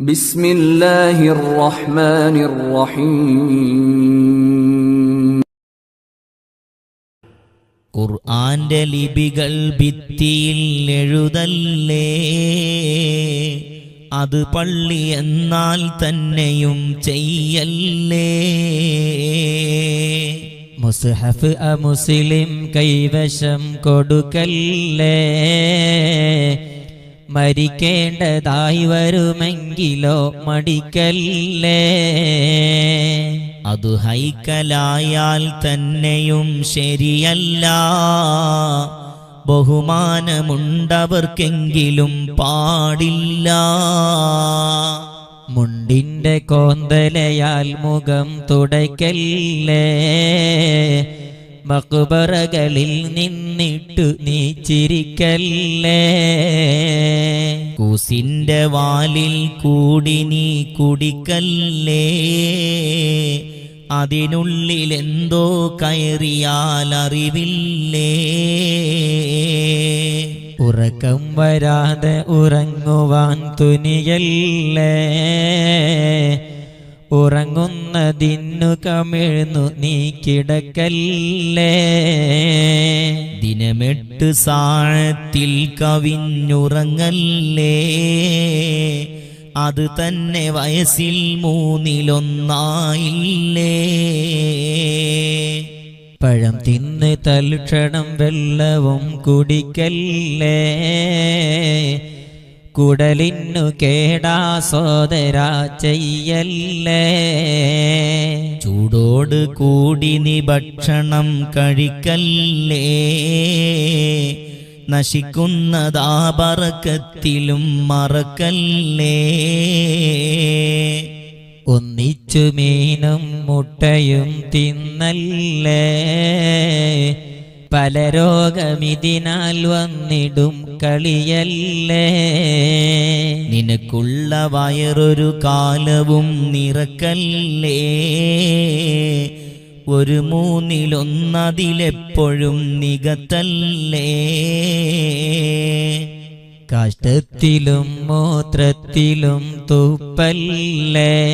ബിസ്മില്ലാഹിർ റഹ്മാനിർ റഹീം ഖുർആന്റെ ലിപികൾ ഭിത്തിയിൽ എഴുതല്ലേ? അത് പള്ളി എന്നാൽ തന്നെയും ചെയ്യല്ലേ? മുസ്ഹഫ് അമുസ്ലിം കൈവശം കൊടുക്കല്ലേ? മരിക്കേണ്ടതായി വരുമെങ്കിലോ മടിക്കല്ലേ? അതു ഹൈക്കലായാൽ തന്നെയും ശരിയല്ല. ബഹുമാനമുണ്ടവർക്കെങ്കിലും പാടില്ല. മുണ്ടിന്റെ കോന്തലയാൽ മുഖം തുടയ്ക്കല്ലേ? മക്ബറകളിൽ നിന്നിട്ടു നീ ചിരിക്കല്ലേ കൂസിന്റെ വാലിൽ കൂടി നീ കുടിക്കല്ലേ? കയറിയാൽ അറിവില്ലേ? ഉറക്കം വരാതെ ഉറങ്ങുവാൻ തുനിയല്ലേ? ഉറങ്ങുന്നതിന്നു കമിഴ്ന്നു നീ കിടക്കല്ലേ? ദിനമെട്ട് സാഴത്തിൽ കവിഞ്ഞുറങ്ങല്ലേ? അത് തന്നെ വയസ്സിൽ മൂന്നിലൊന്നായില്ലേ? പഴം തിന്ന് തൽക്ഷണം വെള്ളവും കുടിക്കല്ലേ? കുടലിന്നു കേടാ സോദര ചെയ്യല്ലേ? ചൂടോട് കൂടി നീ ഭക്ഷണം കഴിക്കല്ലേ? നശിക്കുന്നതാ പറക്കത്തിലും മറക്കല്ലേ? ഒന്നിച്ചു മീനും മുട്ടയും തിന്നല്ലേ? പല രോഗമിതിനാൽ വന്നിടും കളിയല്ലേ? നിനക്കുള്ള വയറൊരു കാലവും നിറക്കല്ലേ? ഒരു മൂന്നിലൊന്നതിലെപ്പോഴും നികത്തല്ലേ? കാഷ്ടത്തിലും മൂത്രത്തിലും തുപ്പല്ലേ?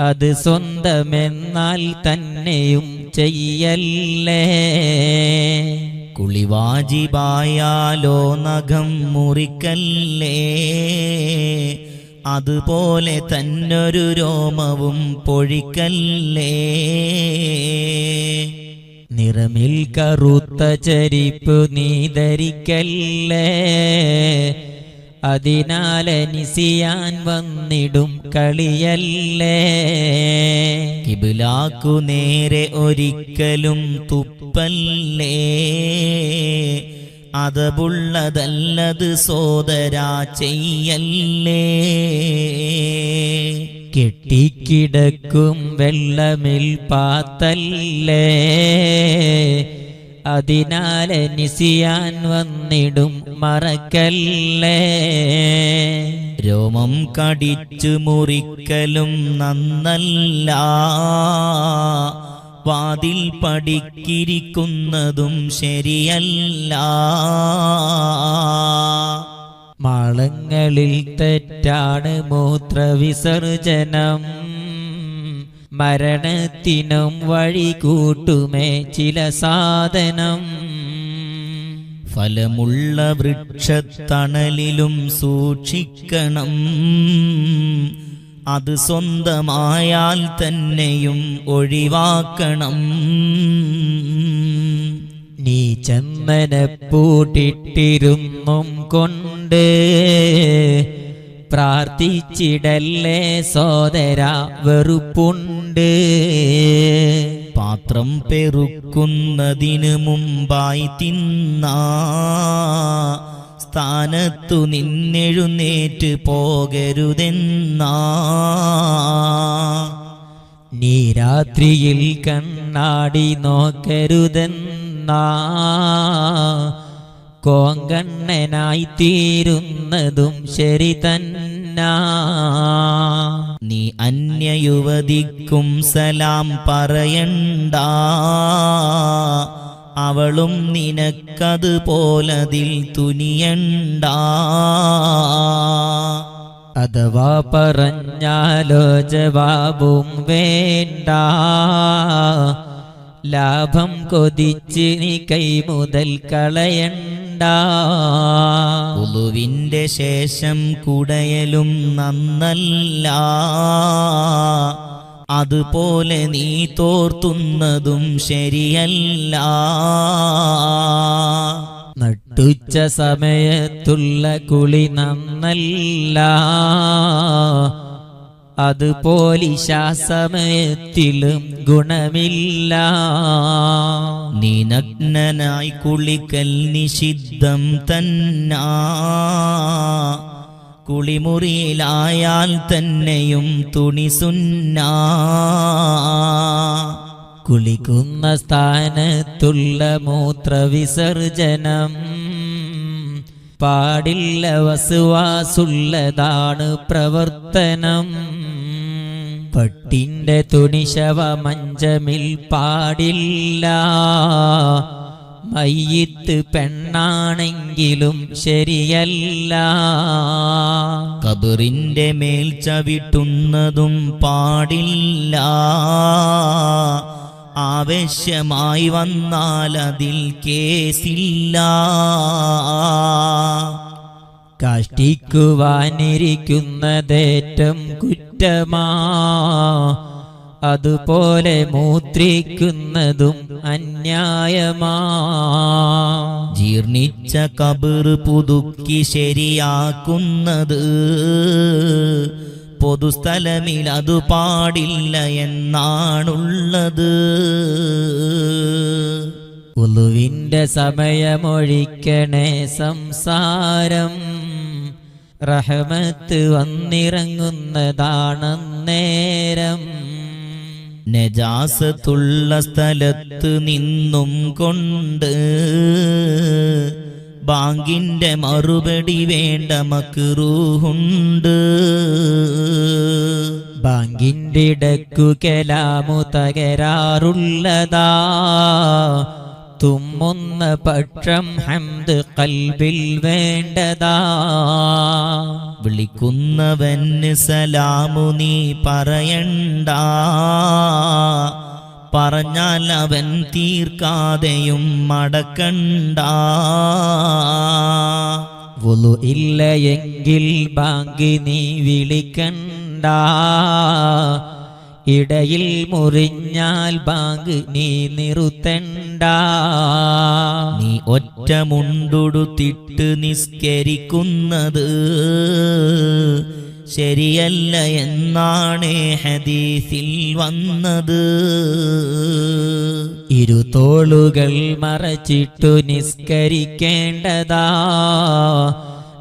അത് സ്വന്തമെന്നാൽ തന്നെയും ചെയ്യല്ലേ? കുളിവാജിബായാലോ നഖം മുറിക്കല്ലേ? അതുപോലെ തന്നൊരു രോമവും പൊഴിക്കല്ലേ? നിറമിൽ കറുത്ത ചരിപ്പ് നീ ധരിക്കല്ലേ? അതിനാലനിസിയാൻ വന്നിടും കളിയല്ലേ? കിബിലാക്കു നേരെ ഒരിക്കലും തുപ്പല്ലേ? അതബുള്ളതല്ലത് സോദരാ ചെയ്യല്ലേ? കെട്ടിക്കിടക്കും വെള്ളമിൽ പാത്തല്ലേ? അതിനാലനിസിയാൻ വന്നിടും മറക്കല്ലേ? രോമം കടിച്ചു മുറിക്കലും നന്നല്ല. വാതിൽ പടിക്കിരിക്കുന്നതും ശരിയല്ല. മാളങ്ങളിൽ തെറ്റാണ് മൂത്രവിസർജനം. മരണത്തിനും വഴി കൂട്ടുമേ ചില സാധനം. ഫലമുള്ള വൃക്ഷത്തണലിലും സൂക്ഷിക്കണം. അത് സ്വന്തമായാൽ തന്നെയും ഒഴിവാക്കണം. നീ ചന്ദനപ്പൂട്ടിട്ടിരുന്നും കൊണ്ട് പ്രാർത്ഥിച്ചിടല്ലേ സോദര വെറുപ്പുണ്ട്. പാത്രം പെറുക്കുന്നതിന് മുമ്പായി തിന്ന. സ്ഥാനത്തു നിന്നെഴുന്നേറ്റ് പോകരുതെന്നാ. നീ രാത്രിയിൽ കണ്ണാടി നോക്കരുതെന്നാ. കോങ്കണ്ണനായി തീരുന്നതും ശരി നീ അന്യയുവതിക്കും സലാം പറയണ്ട. അവളും നിനക്കതുപോലതിൽ തുനിയണ്ട. അഥവാ പറഞ്ഞാലോ ജവാബും വേണ്ട. ലാഭം കൊതിച്ച് നീ കൈ മുതൽ കളയണ്ട. ഉളുവിന്റെ ശേഷം കുടയലും നന്നല്ല. അതുപോലെ നീ തോർത്തുന്നതും ശരിയല്ല. നട്ടുച്ച സമയത്തുള്ള കുളി നന്നല്ല. അതുപോലിശാ സമയത്തിലും ഗുണമില്ല. നീ നഗ്നനായി കുളിക്കൽ നിഷിദ്ധം തന്നാ. കുളിമുറിയിലായാൽ തന്നെയും തുണി സുന്നാ. കുളിക്കുന്ന സ്ഥാനത്തുള്ള മൂത്രവിസർജനം പാടില്ല വസുവാസുള്ളതാണ് പ്രവർത്തനം. പട്ടിന്റെ തുണിശവ മഞ്ചമിൽ പാടില്ല. മയ്യത്ത് പെണ്ണാണെങ്കിലും ശരിയല്ല. കബറിന്റെ മേൽ ചവിട്ടുന്നതും പാടില്ല. ആവശ്യമായി വന്നാൽ അതിൽ കേസില്ല. കാഷ്ടിക്കുവാനിരിക്കുന്നതേറ്റം കുറ്റമാ. അതുപോലെ മൂത്രിക്കുന്നതും അന്യായമാ. ജീർണിച്ച കബിർ പുതുക്കി ശരിയാക്കുന്നത് പൊതുസ്ഥലമിൽ അത് പാടില്ല എന്നാണുള്ളത്. ഉലുവിന്റെ സമയമൊഴിക്കണേ സംസാരം. റഹമത്ത് വന്നിറങ്ങുന്നതാണന്നേരം നജാസത്തുള്ള സ്ഥലത്ത് നിന്നും കൊണ്ട് ബാങ്കിന്റെ മറുപടി വേണ്ട മക്രൂഹുണ്ട്. ബാങ്കിന്റെ ഇടക്കു കലാമു തകരാറുള്ളതാ. തുമ്മുന്ന പക്ഷം ഹംദ് കൽബിൽ വേണ്ടതാ. വിളിക്കുന്നവന് സലാമു നീ പറയണ്ട. പറഞ്ഞാൽ അവൻ തീർക്കാതെയും മടക്കണ്ട. വുളു ഇല്ല എങ്കിൽ ബാങ്കി നീ വിളിക്കണ്ട. ഇടയിൽ മുറിഞ്ഞാൽ ബാങ്ക് നീ നിറുത്തണ്ട. നീ ഒറ്റ മുണ്ടുടുത്തിട്ട് നിസ്കരിക്കുന്നത്. ശരിയല്ല എന്നാണ് ഹദീസിൽ വന്നത്. ഇരുതോളുകൾ മറച്ചിട്ടു നിസ്കരിക്കേണ്ടതാ.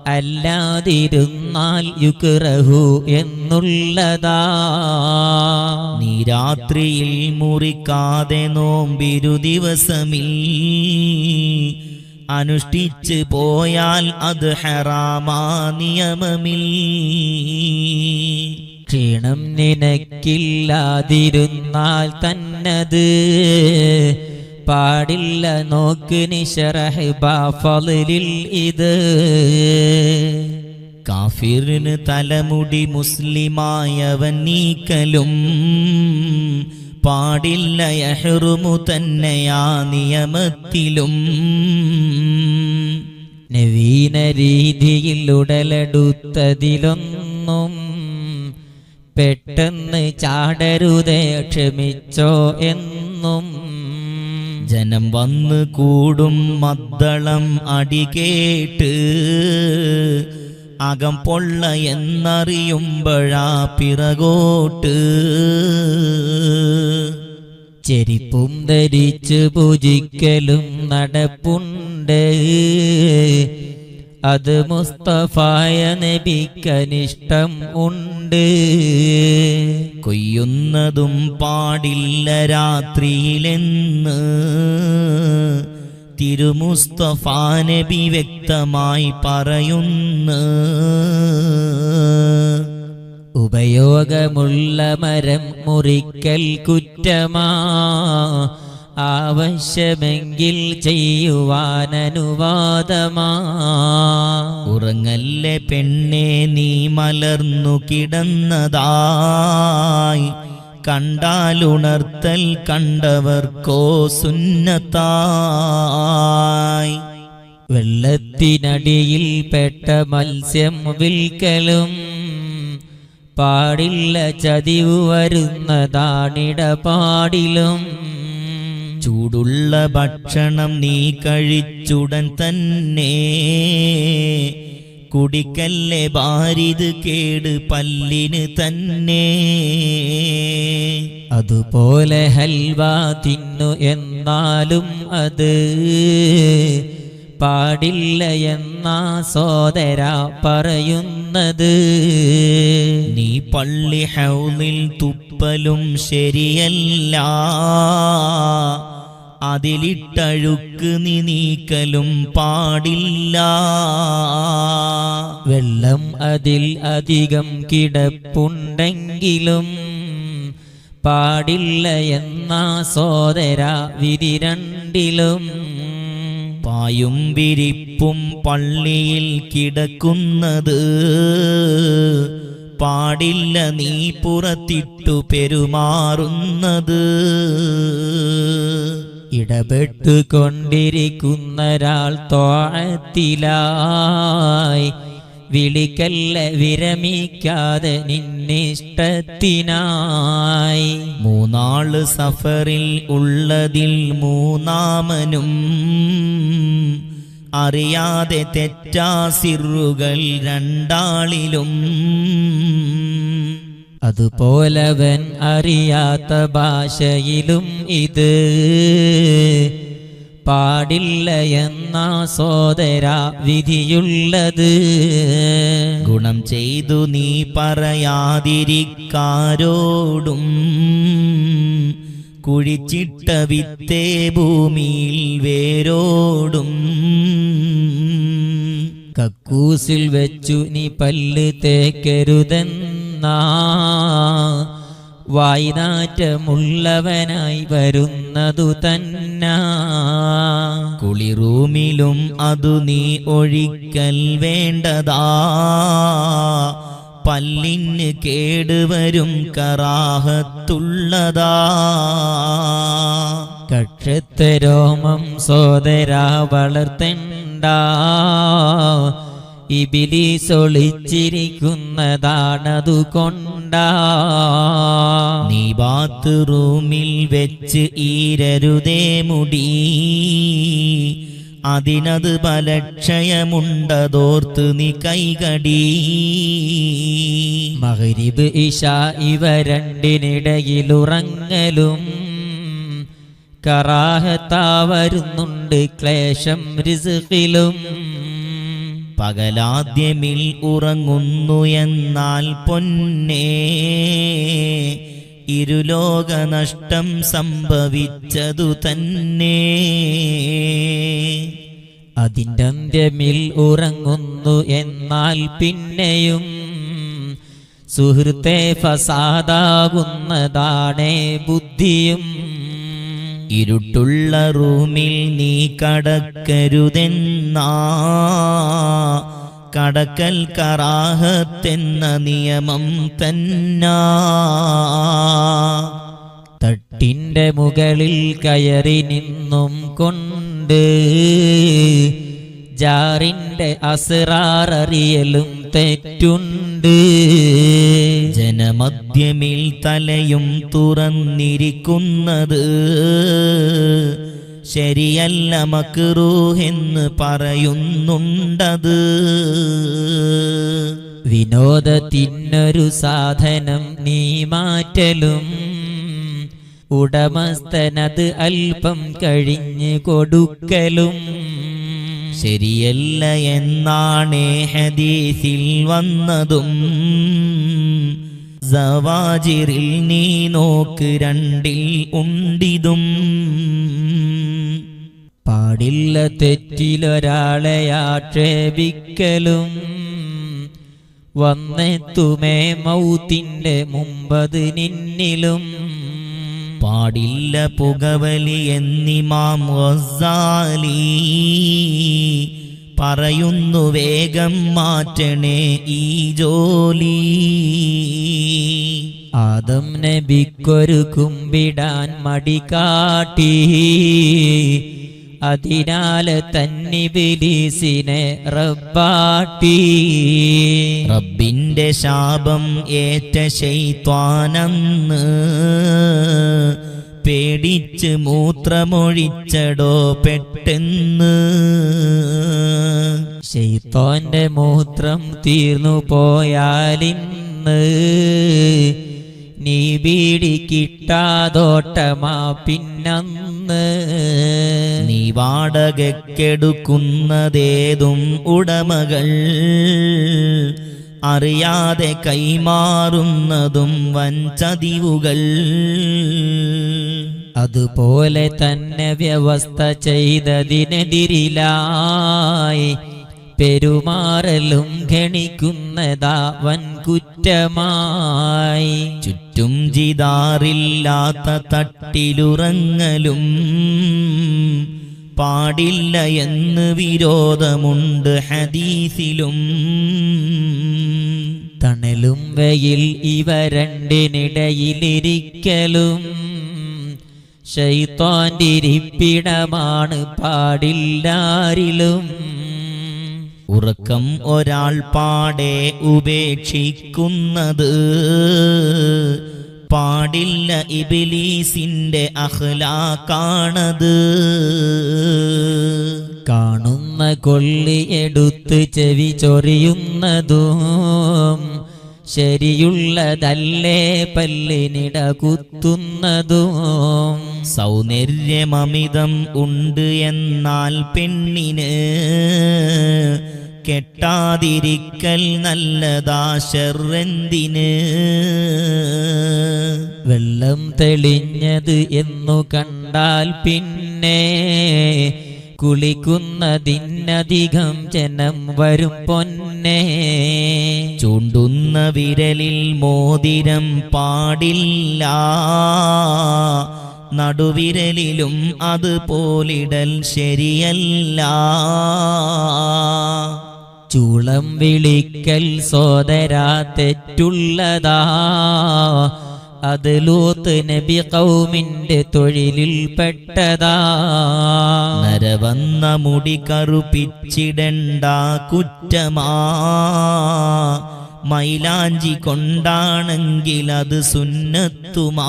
അല്ലാതിരുന്നാൽ യുക്രഹു എന്നുള്ളതാ. നീ രാത്രിയിൽ മുറിക്കാതെ നോമ്പിരു ദിവസമിൽ അനുഷ്ഠിച്ച് പോയാൽ അത് ഹറാമാ നിയമമിൽ. ക്ഷീണം നിനക്കില്ലാതിരുന്നാൽ തന്നത്. പാടില്ല നോക്ക് നിശറഹ് ബാഫലിൽ ഇത്. കാഫിറിന് തലമുടി മുസ്ലിമായവൻ നീക്കലും. പാടില്ല യഹ്റുമു തന്നെയാ നിയമത്തിലും. നവീന രീതിയിൽ ഉടലെടുത്തതിലൊന്നും പെട്ടെന്ന് ചാടരുതേ ക്ഷമിച്ചോ എന്നും. ജനം വന്ന് കൂടും മദ്ദളം അടികേട്ട്. അകം പൊള്ള എന്നറിയുമ്പോഴാ പിറകോട്ട്. ചെരിപ്പും ധരിച്ച് പൂജിക്കലും നടപ്പുണ്ട്. അത് മുസ്തഫായ നബിക്കനിഷ്ടം ഉണ്ട്. കൊയ്യുന്നതും പാടില്ല രാത്രിയിലെന്ന്. തിരുമുസ്തഫാ നബി വ്യക്തമായി പറയുന്നു. ഉപയോഗമുള്ള മരം മുറിക്കൽ കുറ്റമാ. ആവശ്യമെങ്കിൽ ചെയ്യുവാനനുവാദമാ. ഉറങ്ങല്ലേ പെണ്ണെ നീ മലർന്നു കിടന്നതായി. കണ്ടാലുണർത്തൽ കണ്ടവർക്കോ സുന്നത്തായി. വെള്ളത്തിനടിയിൽ പെട്ട മത്സ്യം വിൽക്കലും പാടില്ല ചതിവ് വരുന്നതാണിടപാടിലും ചൂടുള്ള ഭക്ഷണം നീ കഴിച്ചുടൻ തന്നെ കുടിക്കല്ലേ ബാരിത് കേട് പല്ലിന് തന്നെ. അതുപോലെ ഹൽവ തിന്നു എന്നാലും അത് പാടില്ല എന്നാ സോദര പറയുന്നത്. നീ പള്ളി ഹൗലിൽ തുപ്പലും ശരിയല്ല. അതിലിട്ടഴുക്ക് നീ നീക്കലും പാടില്ല. വെള്ളം അതിൽ അധികം കിടപ്പുണ്ടെങ്കിലും പാടില്ല എന്ന സോദര വിധി രണ്ടിലും. പായും വിരിപ്പും പള്ളിയിൽ കിടക്കുന്നത് പാടില്ല നീ പുറത്തിട്ടു പെരുമാറുന്നത്. ഇടപെട്ടു കൊണ്ടിരിക്കുന്നൊരാൾ തോഴത്തിലായി. വിളിക്കല്ല വിരമിക്കാതെ നിന്നിഷ്ടത്തിനായി. മൂന്നാൾ സഫറിൽ ഉള്ളതിൽ മൂന്നാമനും അറിയാതെ തെറ്റാസിറുകൾ രണ്ടാളിലും. അതുപോലവൻ അറിയാത്ത ഭാഷയിലും ഇത്. പാടില്ല എന്ന സോദര വിധിയുള്ളത്. ഗുണം ചെയ്തു നീ പറയാതിരിക്കാരോടും. കുഴിച്ചിട്ട വിത്തേ ഭൂമിയിൽ വേരോടും. കക്കൂസിൽ വെച്ചു നീ പല്ല് തേക്കരുതെന്നാ വായ്നാറ്റമുള്ളവനായി വരുന്നതു തന്നാ. കുളിറൂമിലും അതു നീ ഒഴിക്കൽ വേണ്ടതാ. പല്ലിന് കേടുവരും കറാഹത്തുള്ളതാ. കക്ഷത്തെ രോമം സോദരാ വളർത്തണ്ട. ഇബിലിസൊളിച്ചിരിക്കുന്നതാണതു കൊണ്ടാ നീ ബാത്റൂമിൽ വെച്ച് ഈരരുതേ മുടി. അതിനത് ബലക്ഷയമുണ്ടതോർത്ത് നീ കൈകടി. മഹരിബ് ഇഷ ഇവ രണ്ടിനിടയിലുറങ്ങലും. കറാഹത്താ വരുന്നുണ്ട് ക്ലേശം റിസുഖിലും പകലാദ്യമിൽ ഉറങ്ങുന്നു എന്നാൽ പൊന്നേ ഇരുലോക നഷ്ടം സംഭവിച്ചതു തന്നെ. അതിന്റെ അന്ത്യമിൽ ഉറങ്ങുന്നു എന്നാൽ പിന്നെയും സുഹൃത്തെ ഫസാദാകുന്നതാണേ ബുദ്ധിയും. ഇരുട്ടുള്ള റൂമിൽ നീ കടക്കരുതെന്നാ. കടക്കൽ കറാഹത്തെന്ന നിയമം തന്നാ. തട്ടിന്റെ മുകളിൽ കയറി നിന്നും കൊണ്ട് ജാറിന്റെ അസിറാറിയലും തെറ്റുണ്ട്. ജനമധ്യമിൽ തലയും തുറന്നിരിക്കുന്നത്. ശരിയല്ല മക്രൂഹെന്ന് പറയുന്നുണ്ടത്. വിനോദത്തിനൊരു സാധനം നീ മാറ്റലും. ഉടമസ്ഥനത് അല്പം കഴിഞ്ഞ് കൊടുക്കലും. ശരിയല്ല എന്നാണ് ഹദീസിൽ വന്നതും. സവാജിറിൽ നീ നോക്ക് രണ്ടിൽ ഉണ്ടിതും. പാടില്ല തെറ്റിലൊരാളെ ആക്ഷേപിക്കലും. വന്നെത്തുമേ മൗത്തിന്റെ മുമ്പത് നിന്നിലും. പാടില്ല പുകവലി എന്നിമാം ഗസാലി പറയുന്നു വേഗം മാറ്റണേ ഈ ജോലി. ആദം നബിക്കൊരു കുമ്പിടാൻ മടി കാട്ടി. തന്നി തന്നിബിലീസിനെ റബ്ബാട്ടി. റബ്ബിന്റെ ശാപം ഏറ്റ ശൈത്വാനന്ന്. പേടിച്ച് മൂത്രമൊഴിച്ചടോ പെട്ടെന്ന്. ശൈത്തോന്റെ മൂത്രം തീർന്നു പോയാലിന്ന്. നീ ബീഡി കിട്ടാതോട്ടമാ പിന്നന്ന്. നീ വാടകക്കെടുക്കുന്നതേതും ഉടമകൾ. അറിയാതെ കൈമാറുന്നതും വൻചതിവുകൾ അതുപോലെ തന്നെ വ്യവസ്ഥ ചെയ്തതിനെതിരിലായി പെരുമാറലും ഗണിക്കുന്നതാ വൻ കുറ്റമായി. ചുറ്റും ജിതാറില്ലാത്ത തട്ടിലുറങ്ങലും പാടില്ല എന്ന് വിരോധമുണ്ട് ഹദീസിലും. തണലും വെയിൽ ഇവ രണ്ടിനിടയിലിരിക്കലും. ശൈത്താന്തിരിപ്പിടമാണ് പാടില്ലാരിലും. ഉറക്കം ഒരാൾ പാടെ ഉപേക്ഷിക്കുന്നത്. പാടില്ല ഇബിലീസിന്റെ അഹ്ലാക്കാണത് കാണുന്ന കൊള്ളി എടുത്ത് ചെവി ചൊറിയുന്നതും ശരിയുള്ളതല്ലേ പല്ലിനിട കുത്തുന്നതും. സൗന്ദര്യമമിതം ഉണ്ട് എന്നാൽ പെണ്ണിന് കെട്ടാതിരിക്കൽ നല്ലതാശറെന്തിന് വെള്ളം തെളിഞ്ഞത് എന്നു കണ്ടാൽ പിന്നെ കുളിക്കുന്നതിനധികം ജനം വരും പൊന്നെ. ചൂണ്ടുന്ന വിരലിൽ മോതിരം പാടില്ല. നടുവിരലിലും അതുപോലിടൽ ശരിയല്ല. ചൂളം വിളിക്കൽ സോദരാ തെറ്റുള്ളതാ. അത് ലൂത്ത് നബി കൗമിന്റെ തൊഴിലിൽ പെട്ടതാ. നരവന്ന മുടി കറുപ്പിച്ചിടണ്ട കുറ്റമാ. മൈലാഞ്ചി കൊണ്ടാണെങ്കിൽ അത് സുന്നത്തുമാ.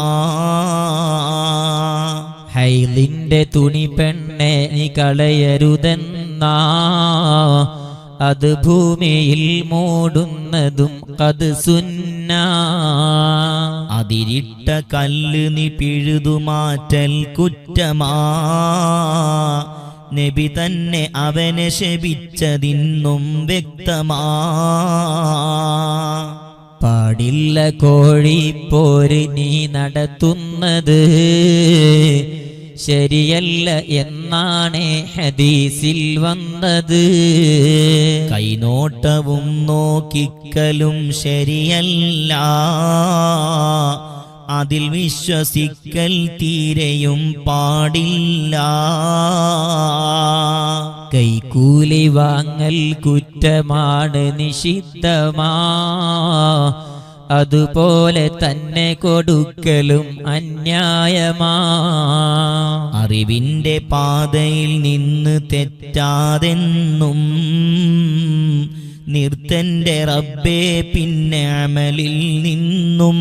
ഹൈലിന്റെ തുണി പെണ്ണെ നീ കളയരുതെന്നാ. അത് ഭൂമിയിൽ മൂടുന്നതും അത് സുന്ന. അതിരിട്ട കല്ല് നീ പിഴുതുമാറ്റൽ കുറ്റമാ. നബി തന്നെ അവനെ ശപിച്ചതിന്നും വ്യക്തമാ. പാടില്ല കോഴിപ്പോര് നീ നടത്തുന്നത്. ശരിയല്ല എന്നാണ് ഹദീസിൽ വന്നത്. കൈനോട്ടവും നോക്കിക്കലും ശരിയല്ല. അതിൽ വിശ്വസിക്കൽ തീരെയും പാടില്ല. കൈക്കൂലി വാങ്ങൽ കുറ്റമാണ് നിഷിദ്ധമാ. അതുപോലെ തന്നെ കൊടുക്കലും അന്യായമാ. അറിവിന്റെ പാതയിൽ നിന്ന് തെറ്റാതെന്നും നിർത്തന്റെ റബ്ബേ പിന്നെ അമലിൽ നിന്നും.